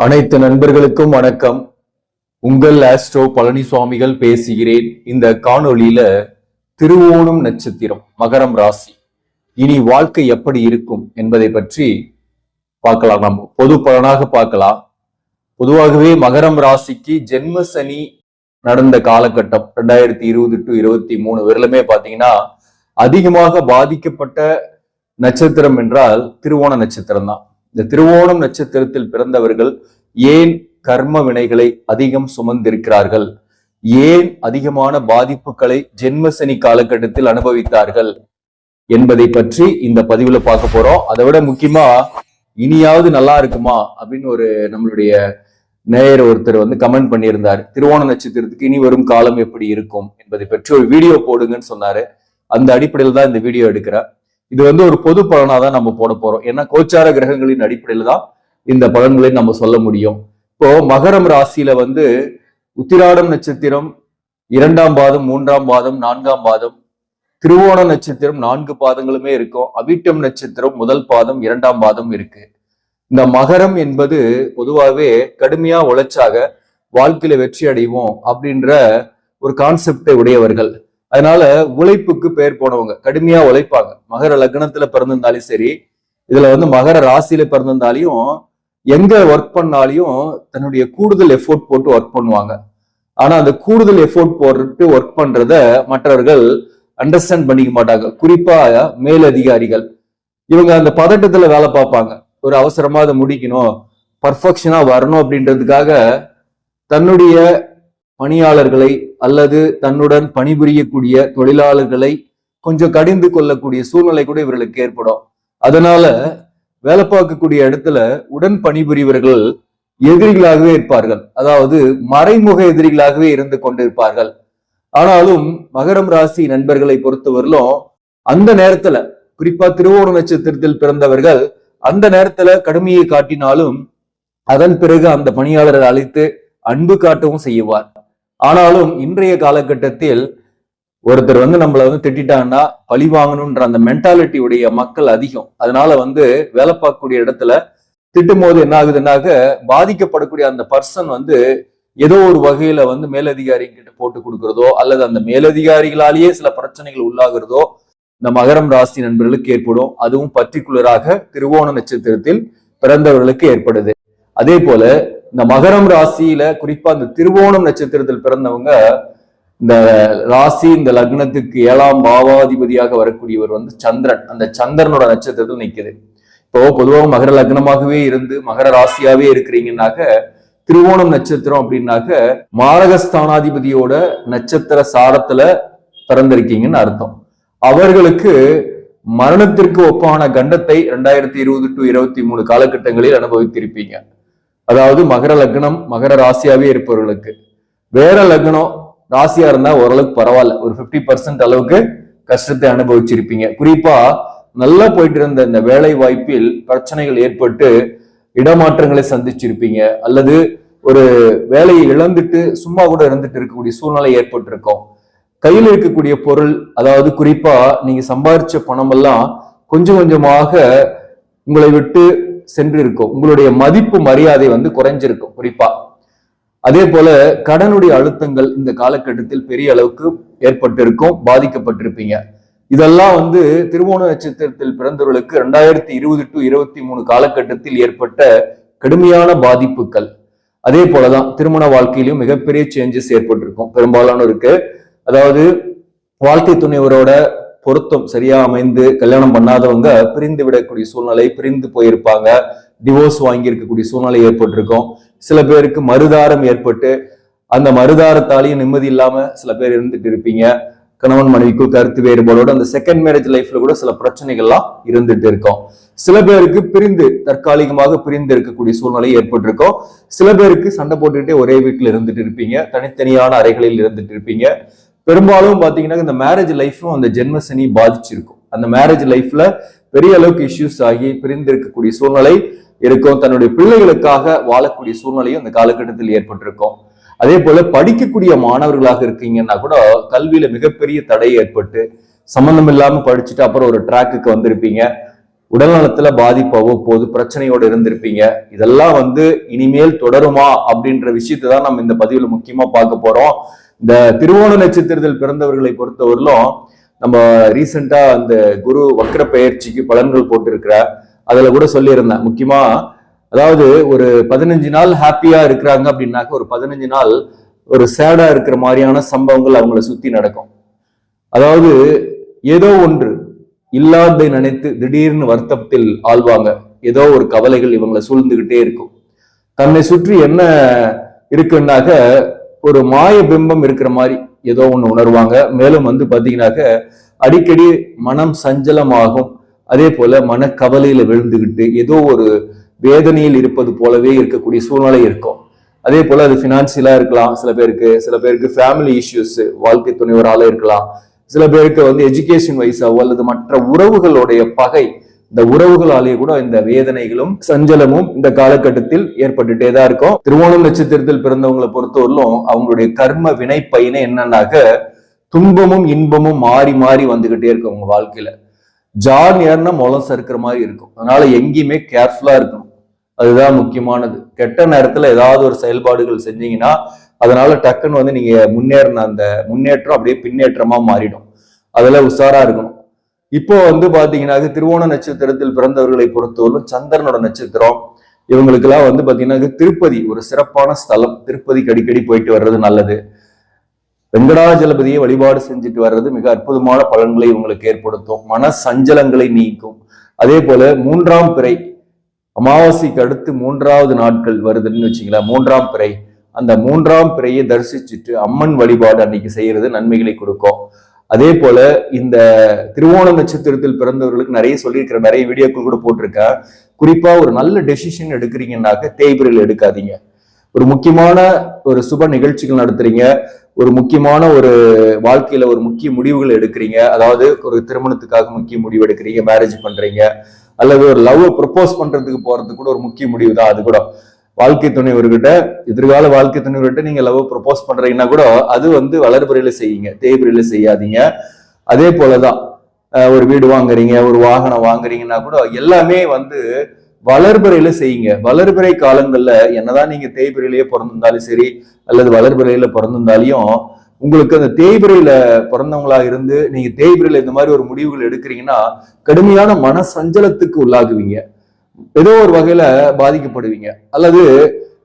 அனைத்து நண்பர்களுக்கும் வணக்கம். உங்கள் ஆஸ்ட்ரோ பழனிசுவாமிகள் பேசுகிறேன். இந்த காணொளியில திருவோணம் நட்சத்திரம் மகரம் ராசி இனி வாழ்க்கை எப்படி இருக்கும் என்பதை பற்றி பார்க்கலாம். நம்ம பொது பலனாக பார்க்கலாம். பொதுவாகவே மகரம் ராசிக்கு ஜென்ம சனி நடந்த காலகட்டம் ரெண்டாயிரத்தி இருபது டு இருபத்தி மூணு வரலுமே பாத்தீங்கன்னா அதிகமாக பாதிக்கப்பட்ட நட்சத்திரம் என்றால் திருவோண நட்சத்திரம் தான் இந்த திருவோணம் நட்சத்திரத்தில் பிறந்தவர்கள் ஏன் கர்ம வினைகளை அதிகம் சுமந்திருக்கிறார்கள்? ஏன் அதிகமான பாதிப்புகளை ஜென்மசனி காலகட்டத்தில் அனுபவித்தார்கள்? என்பதை பற்றி இந்த பதிவுல பார்க்க போறோம். அதை விட முக்கியமா இனியாவது நல்லா இருக்குமா? அப்படின்னு ஒரு நம்மளுடைய நேயர் ஒருத்தர் வந்து கமெண்ட் பண்ணியிருந்தார். திருவோண நட்சத்திரத்துக்கு இனி வரும் காலம் எப்படி இருக்கும் என்பதை பற்றி ஒரு வீடியோ போடுங்கன்னு சொன்னாரு. அந்த அடிப்படையில் தான் இந்த வீடியோ எடுக்கிறேன். இது வந்து ஒரு பொது பலனா தான் நம்ம போட போறோம். ஏன்னா கோச்சார கிரகங்களின் அடிப்படையில தான் இந்த பலன்களை நம்ம சொல்ல முடியும். இப்போ மகரம் ராசியில வந்து உத்திராடம் நட்சத்திரம் இரண்டாம் பாதம் மூன்றாம் பாதம் நான்காம் பாதம் திருவோண நட்சத்திரம் நான்கு பாதங்களுமே இருக்கும். அவிட்டம் நட்சத்திரம் முதல் பாதம் இரண்டாம் பாதம் இருக்கு. இந்த மகரம் என்பது பொதுவாகவே கடுமையா உழைச்சாக வாழ்க்கையில வெற்றி அடைவோம் அப்படின்ற ஒரு கான்செப்டை உடையவர்கள். அதனால உழைப்புக்கு பேர் போனவங்க கடுமையா உழைப்பாங்க. மகர லக்னத்துல பிறந்திருந்தாலும் சரி இதுல வந்து மகர ராசியில பிறந்திருந்தாலையும் எங்க ஒர்க் பண்ணாலையும் தன்னுடைய கூடுதல் எஃபோர்ட் போட்டு ஒர்க் பண்ணுவாங்க. ஆனா அந்த கூடுதல் எஃபோர்ட் போட்டு ஒர்க் பண்றத மற்றவர்கள் அண்டர்ஸ்டாண்ட் பண்ணிக்க மாட்டாங்க. குறிப்பா மேலதிகாரிகள். இவங்க அந்த பதட்டத்துல வேலை பார்ப்பாங்க. ஒரு அவசரமா அதை முடிக்கணும் பர்ஃபெக்ஷனா வரணும் அப்படின்றதுக்காக தன்னுடைய பணியாளர்களை அல்லது தன்னுடன் பணிபுரியக்கூடிய தொழிலாளர்களை கொஞ்சம் கடிந்து கொள்ளக்கூடிய சூழ்நிலை கூட இவர்களுக்கு ஏற்படும். அதனால வேலை பார்க்கக்கூடிய இடத்துல உடன் பணிபுரியவர்கள் எதிரிகளாகவே இருப்பார்கள். அதாவது மறைமுக எதிரிகளாகவே இருந்து கொண்டிருப்பார்கள். ஆனாலும் மகரம் ராசி நண்பர்களை பொறுத்தவரையிலும் அந்த நேரத்துல குறிப்பா திருவோண நட்சத்திரத்தில் பிறந்தவர்கள் அந்த நேரத்துல கடுமையை காட்டினாலும் அதன் பிறகு அந்த பணியாளரை அழைத்து அன்பு காட்டவும் செய்வார். ஆனாலும் இன்றைய காலகட்டத்தில் ஒருத்தர் வந்து நம்மளை வந்து திட்டாங்கன்னா பழி வாங்கணும்ன்ற அந்த மென்டாலிட்டி உடைய மக்கள் அதிகம். அதனால வந்து வேலை பார்க்கக்கூடிய இடத்துல திட்டும் போது என்ன ஆகுதுன்னாக்க பாதிக்கப்படக்கூடிய அந்த பர்சன் வந்து ஏதோ ஒரு வகையில வந்து மேலதிகாரிங்கிட்ட போட்டு கொடுக்கறதோ அல்லது அந்த மேலதிகாரிகளாலேயே சில பிரச்சனைகள் உள்ளாகிறதோ இந்த மகரம் ராசி நண்பர்களுக்கு ஏற்படும். அதுவும் பர்டிகுலராக திருவோண நட்சத்திரத்தில் பிறந்தவர்களுக்கு ஏற்படுது. அதே போல இந்த மகரம் ராசியில குறிப்பா இந்த திருவோணம் நட்சத்திரத்தில் பிறந்தவங்க இந்த ராசி இந்த லக்னத்துக்கு ஏழாம் பாவாதிபதியாக வரக்கூடியவர் வந்து சந்திரன். அந்த சந்திரனோட நட்சத்திரத்தில் நிக்குது. இப்போ பொதுவாக மகர லக்னமாகவே இருந்து மகர ராசியாவே இருக்கிறீங்கன்னாக்க திருவோணம் நட்சத்திரம் அப்படின்னாக்க மாரகஸ்தானாதிபதியோட நட்சத்திர சாரத்துல பிறந்திருக்கீங்கன்னு அர்த்தம். அவர்களுக்கு மரணத்திற்கு ஒப்பான கண்டத்தை ரெண்டாயிரத்தி இருபது டு இருபத்தி மூணு காலகட்டங்களில் அனுபவித்திருப்பீங்க. அதாவது மகர லக்னம் மகர ராசியாவே இருப்பவர்களுக்கு. வேற லக்னம் ராசியா இருந்தா ஓரளவுக்கு பரவாயில்ல. ஒரு பிப்டி பர்சன்ட் அளவுக்கு கஷ்டத்தை அனுபவிச்சிருப்பீங்க. குறிப்பா நல்லா போயிட்டு இருந்த இந்த வேலை வாய்ப்பில் பிரச்சனைகள் ஏற்பட்டு இடமாற்றங்களை சந்திச்சிருப்பீங்க. அல்லது ஒரு வேலையை இழந்துட்டு சும்மா கூட இருந்துட்டு இருக்கக்கூடிய சூழ்நிலை ஏற்பட்டிருக்கும். கையில் இருக்கக்கூடிய பொருள் அதாவது குறிப்பா நீங்க சம்பாதிச்ச பணம் எல்லாம் கொஞ்சம் கொஞ்சமாக உங்களை விட்டு சென்று இருக்கும் உங்களுடைய மதிப்பு மரியாதை வந்து குறைஞ்சிருக்கும் குறிப்பா. அதே போல கடனுடைய அழுத்தங்கள் இந்த காலகட்டத்தில் பெரிய அளவுக்கு ஏற்பட்டிருக்கும் பாதிக்கப்பட்டிருப்பீங்க. இதெல்லாம் வந்து திருவோண நட்சத்திரத்தில் பிறந்தவர்களுக்கு ரெண்டாயிரத்தி இருபது டு இருபத்தி மூணு காலகட்டத்தில் ஏற்பட்ட கடுமையான பாதிப்புகள். அதே போலதான் திருமண வாழ்க்கையிலும் மிகப்பெரிய சேஞ்சஸ் ஏற்பட்டிருக்கும் பெரும்பாலானோருக்கு. அதாவது வாழ்க்கை துணைவரோட பொருத்தம் சரியா அமைந்து கல்யாணம் பண்ணாதவங்க பிரிந்து விடக்கூடிய சூழ்நிலை பிரிந்து போயிருப்பாங்க. டிவோர்ஸ் வாங்கி இருக்கக்கூடிய சூழ்நிலை ஏற்பட்டிருக்கும். சில பேருக்கு மறுதாரம் ஏற்பட்டு அந்த மறுதாரத்தாலையும் நிம்மதி இல்லாம சில பேர் இருந்துட்டு இருப்பீங்க. கணவன் மனைவிக்குள் கருத்து வேறுபாடோட அந்த செகண்ட் மேரேஜ் லைஃப்ல கூட சில பிரச்சனைகள்லாம் இருந்துட்டு இருக்கும். சில பேருக்கு பிரிந்து தற்காலிகமாக பிரிந்து இருக்கக்கூடிய சூழ்நிலை ஏற்பட்டிருக்கும். சில பேருக்கு சண்டை போட்டுக்கிட்டே ஒரே வீட்டுல இருந்துட்டு இருப்பீங்க. தனித்தனியான அறைகளில் இருந்துட்டு இருப்பீங்க. பெரும்பாலும் பார்த்தீங்கன்னா இந்த மேரேஜ் லைஃப்பும் அந்த ஜென்ம சனி பாதிச்சிருக்கும். அந்த மேரேஜ் லைஃப்ல பெரிய அளவுக்கு இஷ்யூஸ் ஆகி பிரிந்து இருக்கக்கூடிய சூழ்நிலை இருக்கும். தன்னுடைய பிள்ளைகளுக்காக வாழக்கூடிய சூழ்நிலையும் இந்த காலகட்டத்தில் ஏற்பட்டிருக்கும். அதே போல படிக்கக்கூடிய மாணவர்களாக இருக்கீங்கன்னா கூட கல்வியில மிகப்பெரிய தடை ஏற்பட்டு சம்பந்தம் இல்லாம படிச்சுட்டு அப்புறம் ஒரு ட்ராக்குக்கு வந்திருப்பீங்க. உடல் நலத்துல போது பிரச்சனையோடு இருந்திருப்பீங்க. இதெல்லாம் வந்து இனிமேல் தொடருமா அப்படின்ற விஷயத்தை தான் நம்ம இந்த பதிவுல முக்கியமா பார்க்க போறோம். இந்த திருவோண நட்சத்திரத்தில் பிறந்தவர்களை பொறுத்தவரையிலும் நம்ம ரீசெண்டா அந்த குரு வக்கர பயிற்சிக்கு பலன்கள் போட்டிருக்கிற அதுல கூட சொல்லியிருந்தேன் முக்கியமா அதாவது ஒரு பதினஞ்சு நாள் ஹாப்பியா இருக்கிறாங்க அப்படின்னாக்க ஒரு பதினஞ்சு நாள் ஒரு சேடா இருக்கிற மாதிரியான சம்பவங்கள் அவங்கள சுத்தி நடக்கும். அதாவது ஏதோ ஒன்று இல்லாததை நினைத்து திடீர்னு வருத்தத்தில் ஆழ்வாங்க ஏதோ ஒரு கவலைகள் இவங்களை சூழ்ந்துகிட்டே இருக்கும். தன்னை சுற்றி என்ன இருக்குன்னாக்க ஒரு மாய பிம்பம் இருக்கிற மாதிரி ஏதோ ஒன்று உணர்வாங்க. மேலும் வந்து பார்த்தீங்கன்னாக்க அடிக்கடி மனம் சஞ்சலமாகும். அதே போல மனக்கவலையில விழுந்துகிட்டு ஏதோ ஒரு வேதனையில் இருப்பது போலவே இருக்கக்கூடிய சூழ்நிலை இருக்கும். அதே போல அது பினான்சியலா இருக்கலாம். சில பேருக்கு சில பேருக்கு ஃபேமிலி இஷ்யூஸ் வாழ்க்கை துணைவரால இருக்கலாம். சில பேருக்கு வந்து எஜுகேஷன் வைஸாவோ அல்லது மற்ற உறவுகளுடைய பகை இந்த உறவுகளாலேயே கூட இந்த வேதனைகளும் சஞ்சலமும் இந்த காலகட்டத்தில் ஏற்பட்டுட்டே தான் இருக்கும். திருவோணம் நட்சத்திரத்தில் பிறந்தவங்களை பொறுத்தவரையிலும் அவங்களுடைய கர்ம வினை பயனை என்னன்னாக்க துன்பமும் இன்பமும் மாறி மாறி வந்துகிட்டே இருக்கும் அவங்க வாழ்க்கையில. ஜான் ஏறினா முளம் சறுக்கிற மாதிரி இருக்கும். அதனால எங்கேயுமே கேர்ஃபுல்லா இருக்கணும். அதுதான் முக்கியமானது. கெட்ட நேரத்துல ஏதாவது ஒரு செயல்பாடுகள் செஞ்சீங்கன்னா அதனால டக்குன்னு வந்து நீங்க முன்னேறின அந்த முன்னேற்றம் அப்படியே பின்னேற்றமா மாறிடும். அதுல உஷாரா இருக்கணும். இப்போ வந்து பாத்தீங்கன்னா திருவோண நட்சத்திரத்தில் பிறந்தவர்களை பொறுத்தவரைக்கும் சந்திரனோட நட்சத்திரம். இவங்களுக்கெல்லாம் வந்து பாத்தீங்கன்னா திருப்பதி ஒரு சிறப்பான ஸ்தலம். திருப்பதிக்கு அடிக்கடி போயிட்டு வர்றது நல்லது. வெங்கடாஜலபதியை வழிபாடு செஞ்சுட்டு வர்றது மிக அற்புதமான பலன்களை இவங்களுக்கு ஏற்படுத்தும். மன சஞ்சலங்களை நீக்கும். அதே போல மூன்றாம் பிறை அமாவாசைக்கு அடுத்து மூன்றாவது நாட்கள் வருதுன்னு வச்சுங்களேன் மூன்றாம் பிறை. அந்த மூன்றாம் பிறையை தரிசிச்சுட்டு அம்மன் வழிபாடு அன்னைக்கு செய்யறது நன்மைகளை கொடுக்கும். அதே போல இந்த திருவோண நட்சத்திரத்தில் பிறந்தவர்களுக்கு நிறைய சொல்லியிருக்கிற நிறைய வீடியோக்கள் கூட போட்டிருக்கேன் குறிப்பா ஒரு நல்ல டெசிஷன் எடுக்கிறீங்கன்னாக்க தேய்பிரில் எடுக்காதீங்க. ஒரு முக்கியமான ஒரு சுப நிகழ்ச்சிகள் நடத்துறீங்க. ஒரு முக்கியமான ஒரு வாழ்க்கையில ஒரு முக்கிய முடிவுகள் எடுக்கிறீங்க. அதாவது ஒரு திருமணத்துக்காக முக்கிய முடிவு எடுக்கிறீங்க மேரேஜ் பண்றீங்க. அல்லது ஒரு லவ் ப்ரப்போஸ் பண்றதுக்கு போறதுக்கு கூட ஒரு முக்கிய முடிவு தான் அது கூட. வாழ்க்கை துணைவர்கிட்ட எதிர்கால வாழ்க்கை துணைவர்கிட்ட நீங்க லவ் ப்ரப்போஸ் பண்றீங்கன்னா கூட அது வந்து வளர்புறையில செய்யுங்க. தேய்புறையில செய்யாதீங்க. அதே போலதான் ஒரு வீடு வாங்குறீங்க ஒரு வாகனம் வாங்குறீங்கன்னா கூட எல்லாமே வந்து வளர்பிறையில செய்யுங்க. வளர்பிறை காலங்கள்ல என்னதான் நீங்க தேய்பிறையிலேயே பிறந்திருந்தாலும் சரி அல்லது வளர்பிறையில பிறந்திருந்தாலையும் உங்களுக்கு அந்த தேய்பிரையில பிறந்தவங்களா இருந்து நீங்க தேய்பிரையில இந்த மாதிரி ஒரு முடிவுகள் எடுக்கிறீங்கன்னா கடுமையான மன சஞ்சலத்துக்கு உள்ளாகுவீங்க. ஏதோ ஒரு வகையில பாதிக்கப்படுவீங்க. அல்லது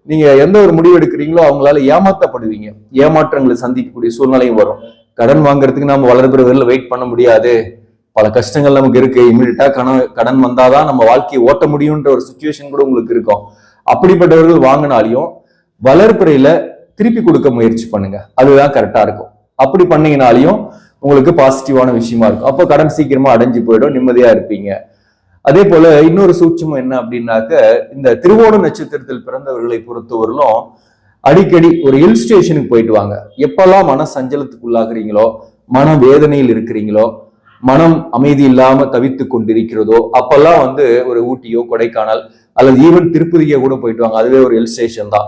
நீங்க எந்த ஒரு முடிவு எடுக்கிறீங்களோ அவங்களால ஏமாத்தப்படுவீங்க. ஏமாற்றங்களை சந்திக்கக்கூடிய சூழ்நிலையும் வரும். கடன் வாங்குறதுக்கு நம்ம வளர்பிற வெயிட் பண்ண முடியாது. பல கஷ்டங்கள் நமக்கு இருக்கு. இமீடியட்டா கடன் கடன் வந்தாதான் நம்ம வாழ்க்கையை ஓட்ட முடியும்ன்ற ஒரு சுச்சுவேஷன் கூட உங்களுக்கு இருக்கும். அப்படிப்பட்டவர்கள் வாங்கினாலையும் வளர்ப்புறையில திருப்பி கொடுக்க முயற்சி பண்ணுங்க. அதுதான் கரெக்டா இருக்கும். அப்படி பண்ணீங்கனாலையும் உங்களுக்கு பாசிட்டிவான விஷயமா இருக்கும். அப்போ கடன் சீக்கிரமா அடைஞ்சு போயிடும். நிம்மதியா இருப்பீங்க. அதே போல இன்னொரு சூட்சமம் என்ன அப்படின்னாக்க இந்த திருவோண நட்சத்திரத்தில் பிறந்தவர்களை பொறுத்தவரையிலும் அடிக்கடி ஒரு ஹில் ஸ்டேஷனுக்கு போயிட்டு வாங்க. எப்பெல்லாம் மன சஞ்சலத்துக்குள்ளாகுறீங்களோ மன வேதனையில் இருக்கிறீங்களோ மனம் அமைதி இல்லாம தவித்து கொண்டிருக்கிறதோ அப்பெல்லாம் வந்து ஒரு ஊட்டியோ கொடைக்கானல் அல்லது ஈவன் திருப்பதியோ கூட போயிட்டு வாங்க. அதுவே ஒரு ஹில் ஸ்டேஷன் தான்.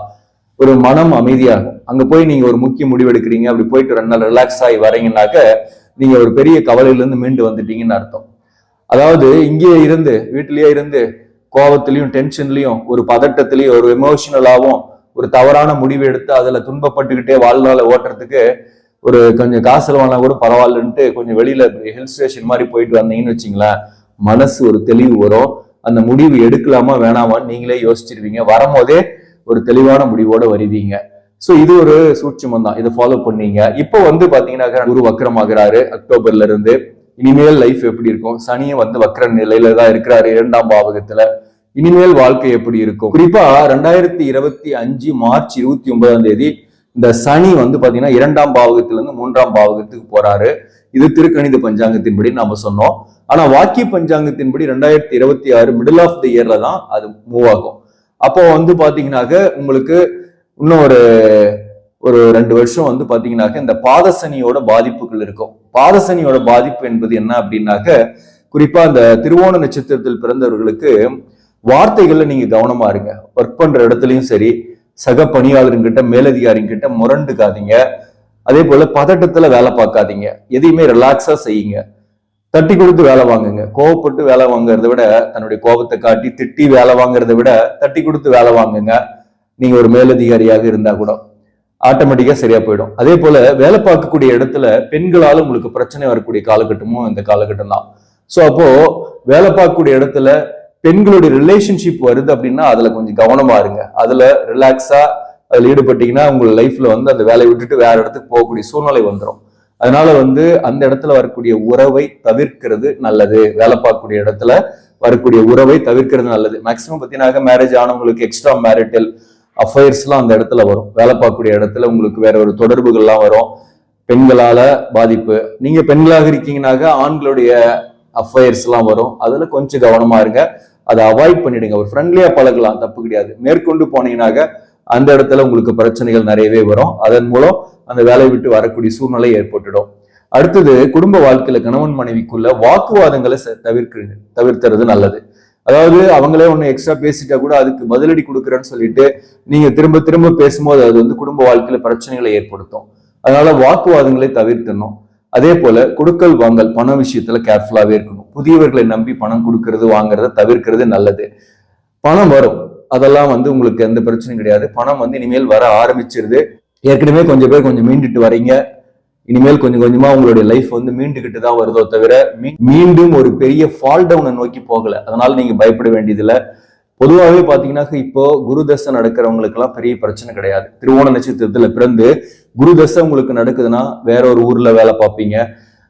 ஒரு மனம் அமைதியாகும். அங்க போய் நீங்க ஒரு முக்கிய முடிவு எடுக்கிறீங்க. அப்படி போயிட்டு ரெண்டு நாள் ரிலாக்ஸ் ஆகி வரீங்கன்னாக்க நீங்க ஒரு பெரிய கவலையிலேருந்து மீண்டு வந்துட்டீங்கன்னு அர்த்தம். அதாவது இங்கேயே இருந்து வீட்டிலேயே இருந்து கோபத்திலையும் டென்ஷன்லையும் ஒரு பதட்டத்திலையும் ஒரு எமோஷனலாகவும் ஒரு தவறான முடிவு எடுத்து அதில் துன்பப்பட்டுக்கிட்டே வாழ்நாள் ஓட்டுறதுக்கு ஒரு கொஞ்சம் காசு செலவானா கூட பரவாயில்லன்ட்டு கொஞ்சம் வெளியில ஹில் ஸ்டேஷன் மாதிரி போயிட்டு வந்தீங்கன்னு வச்சுங்களேன் மனசு ஒரு தெளிவு வரும். அந்த முடிவு எடுக்கலாமா வேணாமான்னு நீங்களே யோசிச்சிருவீங்க. வரும்போதே ஒரு தெளிவான முடிவோட வருவீங்க. ஸோ இது ஒரு சூட்சமம் தான். இதை ஃபாலோ பண்ணீங்க. இப்போ வந்து பார்த்தீங்கன்னா குரு வக்கரமாகிறாரு அக்டோபர்ல இருந்து இனிமேல் லைஃப் எப்படி இருக்கும்? சனியை வந்து வக்கர நிலையில தான் இருக்கிறாரு இரண்டாம் பாவகத்துல. இனிமேல் வாழ்க்கை எப்படி இருக்கும்? குறிப்பா ரெண்டாயிரத்தி இருபத்தி அஞ்சு மார்ச் இருபத்தி ஒன்பதாம் தேதி இந்த சனி வந்து பாத்தீங்கன்னா இரண்டாம் பாவகத்துல இருந்து மூன்றாம் பாவகத்துக்கு போறாரு. இது திருக்கணித பஞ்சாங்கத்தின்படி நாம சொன்னோம். ஆனா வாக்கிய பஞ்சாங்கத்தின்படி ரெண்டாயிரத்தி இருபத்தி ஆறு மிடில் ஆஃப் த இயர்ல தான் அது மூவ் ஆகும். அப்போ வந்து பாத்தீங்கன்னாக்க உங்களுக்கு இன்னும் ஒரு ஒரு ரெண்டு வருஷம் வந்து பாத்தீங்கன்னாக்க இந்த பாதசனியோட பாதிப்புகள் இருக்கும். பாதசனியோட பாதிப்பு என்பது என்ன அப்படின்னாக்க குறிப்பா அந்த திருவோண நட்சத்திரத்தில் பிறந்தவர்களுக்கு வார்த்தைகள்ல நீங்க கவனமா இருங்க. ஒர்க் பண்ற இடத்துலயும் சரி சக பணியாளருங்கிட்ட மேலதிகாரிங்கிட்ட முரண்டுக்காதீங்க. அதே போல பதட்டத்துல வேலை பார்க்காதீங்க. எதையுமே ரிலாக்ஸா செய்யுங்க. தட்டி கொடுத்து வேலை வாங்குங்க. கோவப்பட்டு வேலை வாங்குறத விட தன்னுடைய கோபத்தை காட்டி திட்டி வேலை வாங்குறத விட தட்டி கொடுத்து வேலை வாங்குங்க. நீங்க ஒரு மேலதிகாரியாக இருந்தா கூட. ஆட்டோமேட்டிக்கா சரியா போயிடும். அதே போல வேலை பார்க்கக்கூடிய இடத்துல பெண்களால உங்களுக்கு பிரச்சனை வரக்கூடிய காலகட்டமும் இந்த காலகட்டம் தான். ஸோ அப்போ வேலை பார்க்கக்கூடிய இடத்துல பெண்களுடைய ரிலேஷன்ஷிப் வருது அப்படின்னா அதுல கொஞ்சம் கவனமா இருங்க. அதுல ரிலாக்ஸா அதுல ஈடுபட்டீங்கன்னா உங்க லைஃப்ல வந்து அந்த வேலையை விட்டுட்டு வேற இடத்துக்கு போகக்கூடிய சூழ்நிலை வந்துடும் அதனால வந்து அந்த இடத்துல வரக்கூடிய உறவை தவிர்க்கிறது நல்லது. வேலை பார்க்கக்கூடிய இடத்துல வரக்கூடிய உறவை தவிர்க்கிறது நல்லது. மேக்சிமம் பார்த்தீங்கன்னா மேரேஜ் ஆனவங்களுக்கு எக்ஸ்ட்ரா மேரிட்டல் அஃபயர்ஸ்லாம் அந்த இடத்துல வரும். வேலை பார்க்கக்கூடிய இடத்துல உங்களுக்கு வேற ஒரு தொடர்புகள்லாம் வரும். பெண்களால பாதிப்பு. நீங்க பெண்களாக இருக்கீங்கனாக்க ஆண்களுடைய அஃபயர்ஸ்லாம் வரும். அதுல கொஞ்சம் கவனமா இருங்க. அதை அவாய்ட் பண்ணிடுங்க. ஒரு ஃப்ரெண்ட்லியா பழகலாம். தப்பு கிடையாது. மேற்கொண்டு போனீங்கன்னாக்க அந்த இடத்துல உங்களுக்கு பிரச்சனைகள் நிறையவே வரும். அதன் மூலம் அந்த வேலையை விட்டு வரக்கூடிய சூழ்நிலை ஏற்பட்டுடும். அடுத்தது குடும்ப வாழ்க்கையில கணவன் மனைவிக்குள்ள வாக்குவாதங்களை ச- தவிர்த்துறது நல்லது. அதாவது அவங்களே ஒன்று எக்ஸ்ட்ரா பேசிட்டா கூட அதுக்கு பதிலடி கொடுக்குறேன்னு சொல்லிட்டு நீங்க திரும்ப திரும்ப பேசும்போது அது வந்து குடும்ப வாழ்க்கையில பிரச்சனைகளை ஏற்படுத்தும். அதனால வாக்குவாதங்களை தவிர்த்தணும் அதே போல கொடுக்கல் வாங்கல் பண விஷயத்துல கேர்ஃபுல்லாவே இருக்கணும். புதியவர்களை நம்பி பணம் கொடுக்கறது வாங்குறத தவிர்க்கிறது நல்லது. பணம் வரும். அதெல்லாம் வந்து உங்களுக்கு எந்த பிரச்சனையும் கிடையாது. பணம் வந்து இனிமேல் வர ஆரம்பிச்சிருது. ஏற்கனவே கொஞ்சம் பேர் கொஞ்சம் மீண்டுட்டு வரீங்க. இனிமேல் கொஞ்சம் கொஞ்சமா உங்களுடைய லைஃப் வந்து மீண்டுகிட்டு தான் வருதோ தவிர மீ- மீண்டும் ஒரு பெரிய ஃபால் டவுனை நோக்கி போகல. அதனால நீங்க பயப்பட வேண்டியதில்ல. பொதுவாகவே பாத்தீங்கன்னா இப்போ குரு தசை நடக்கிறவங்களுக்கு எல்லாம் பெரிய பிரச்சனை கிடையாது. திருவோண நட்சத்திரத்துல பிறந்து குரு தசை உங்களுக்கு நடக்குதுன்னா வேற ஒரு ஊர்ல வேலை பார்ப்பீங்க.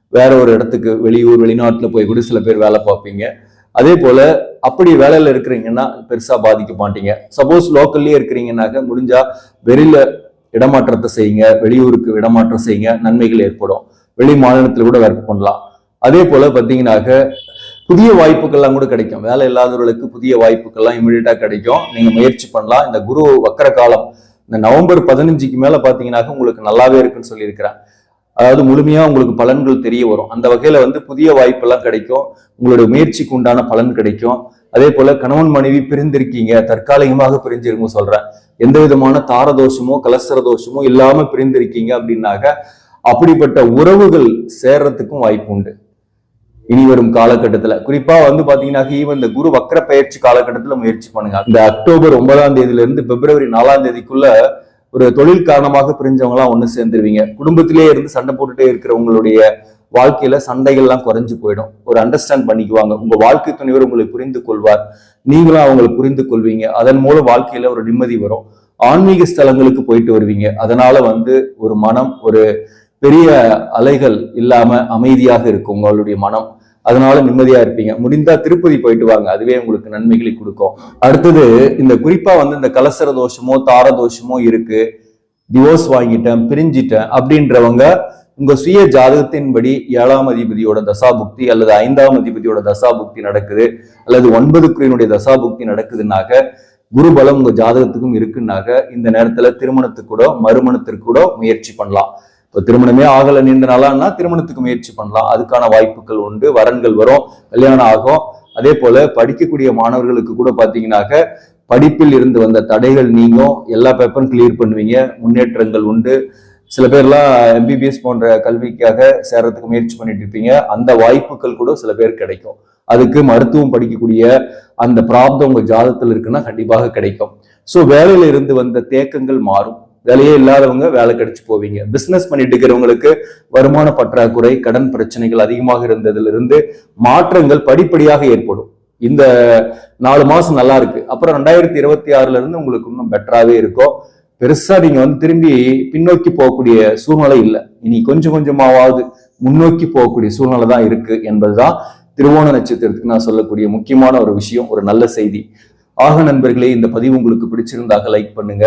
வேற ஒரு இடத்துக்கு வெளியூர் வெளிநாட்டுல போய் கூட சில பேர் வேலை பார்ப்பீங்க. அதே போல அப்படி வேலையில இருக்கிறீங்கன்னா பெருசா பாதிக்க மாட்டீங்க. சப்போஸ் லோக்கல்லயே இருக்கிறீங்கன்னாக்க முடிஞ்சா வெளியில இடமாற்றத்தை செய்யுங்க வெளியூருக்கு இடமாற்றம் செய்யுங்க நன்மைகள் ஏற்படும். வெளி மாநிலத்தில் கூட ஒர்க் பண்ணலாம். அதே போல பார்த்தீங்கன்னாக்க புதிய வாய்ப்புகள்லாம் கூட கிடைக்கும். வேலை இல்லாதவர்களுக்கு புதிய வாய்ப்புகள்லாம் இமீடியட்டாக கிடைக்கும். நீங்க முயற்சி பண்ணலாம். இந்த குரு வக்கர காலம் இந்த நவம்பர் பதினஞ்சுக்கு மேலே பார்த்தீங்கன்னாக்க உங்களுக்கு நல்லாவே இருக்குன்னு சொல்லியிருக்கிறேன் அதாவது முழுமையா உங்களுக்கு பலன்கள் தெரிய வரும். அந்த வகையில வந்து புதிய வாய்ப்பெல்லாம் கிடைக்கும். உங்களுடைய முயற்சிக்கு உண்டான பலன் கிடைக்கும். அதே போல கணவன் மனைவி பிரிந்திருக்கீங்க. தற்காலிகமாக பிரிஞ்சிருங்க சொல்றேன். எந்த விதமான தாரதோஷமோ கலசர தோஷமோ இல்லாம பிரிந்திருக்கீங்க அப்படின்னாக்க அப்படிப்பட்ட உறவுகள் சேர்றதுக்கும் வாய்ப்பு உண்டு. இனி வரும் காலகட்டத்துல. குறிப்பா வந்து பாத்தீங்கன்னா ஈவன் இந்த குரு வக்கர பயிற்சி காலகட்டத்துல முயற்சி பண்ணுங்க. இந்த அக்டோபர் ஒன்பதாம் தேதியில இருந்து பிப்ரவரி நாலாம் தேதிக்குள்ள ஒரு தொழில் காரணமாக பிரிஞ்சவங்களாம் ஒன்று சேர்ந்துருவீங்க. குடும்பத்திலே இருந்து சண்டை போட்டுட்டே இருக்கிறவங்களுடைய வாழ்க்கையில சண்டைகள்லாம் குறைஞ்சு போயிடும். ஒரு அண்டர்ஸ்டாண்ட் பண்ணிக்குவாங்க. உங்க வாழ்க்கை துணைவர் உங்களை புரிந்து கொள்வார். நீங்களும் அவங்களை புரிந்து கொள்வீங்க. அதன் மூலம் வாழ்க்கையில ஒரு நிம்மதி வரும். ஆன்மீக ஸ்தலங்களுக்கு போயிட்டு வருவீங்க. அதனால வந்து ஒரு மனம் ஒரு பெரிய அலைகள் இல்லாம அமைதியாக இருக்கும் உங்களுடைய மனம். அதனால நிம்மதியா இருப்பீங்க. முடிந்தா திருப்பதி போயிட்டு வாங்க. அதுவே உங்களுக்கு நன்மைகளை கொடுக்கும். அடுத்தது இந்த குறிப்பா வந்து இந்த கலசர தோஷமோ தார தோஷமோ இருக்கு. டிவோர்ஸ் வாங்கிட்டேன் பிரிஞ்சிட்டேன் அப்படின்றவங்க உங்க சுய ஜாதகத்தின்படி ஏழாம் அதிபதியோட தசாபுக்தி அல்லது ஐந்தாம் அதிபதியோட தசாபுக்தி நடக்குது. அல்லது ஒன்பது குறையினுடைய தசாபுக்தி நடக்குதுன்னாக்க குருபலம் உங்க ஜாதகத்துக்கும் இருக்குன்னாக்க இந்த நேரத்துல திருமணத்துக்கு கூட மறுமணத்திற்கு கூட முயற்சி பண்ணலாம். இப்போ திருமணமே ஆகலை நீண்ட நாளான்னா திருமணத்துக்கு முயற்சி பண்ணலாம். அதுக்கான வாய்ப்புகள் உண்டு வரன்கள் வரும் கல்யாணம் ஆகும். அதே போல படிக்கக்கூடிய மாணவர்களுக்கு கூட பார்த்தீங்கன்னாக்க படிப்பில் இருந்து வந்த தடைகள் நீங்கும். எல்லா பேப்பரும் கிளியர் பண்ணுவீங்க. முன்னேற்றங்கள் உண்டு. சில பேர்லாம் எம்பிபிஎஸ் போன்ற கல்விக்காக சேரத்துக்கு முயற்சி பண்ணிட்டு இருப்பீங்க. அந்த வாய்ப்புகள் கூட சில பேர் கிடைக்கும். அதுக்கு மருத்துவம் படிக்கக்கூடிய அந்த பிராப்தம் உங்க ஜாதத்தில் இருக்குன்னா கண்டிப்பாக கிடைக்கும். ஸோ வேலையில இருந்து வந்த தேக்கங்கள் மாறும். வேலையே இல்லாதவங்க வேலை கிடைச்சி போவீங்க. பிசினஸ் பண்ணிட்டு இருக்கிறவங்களுக்கு வருமான பற்றாக்குறை கடன் பிரச்சனைகள் அதிகமாக இருந்ததிலிருந்து மாற்றங்கள் படிப்படியாக ஏற்படும். இந்த நாலு மாசம் நல்லா இருக்கு. அப்புறம் ரெண்டாயிரத்தி இருபத்தி ஆறுல இருந்து உங்களுக்கு இன்னும் பெட்டராகவே இருக்கும். பெருசா நீங்க வந்து திரும்பி பின்னோக்கி போகக்கூடிய சூழ்நிலை இல்லை. இனி கொஞ்சம் கொஞ்சமாவது முன்னோக்கி போகக்கூடிய சூழ்நிலை தான் இருக்கு என்பதுதான் திருவோண நட்சத்திரத்துக்கு நான் சொல்லக்கூடிய முக்கியமான ஒரு விஷயம் ஒரு நல்ல செய்தி. ஆக நண்பர்களே இந்த பதிவு உங்களுக்கு பிடிச்சிருந்தாக லைக் பண்ணுங்க.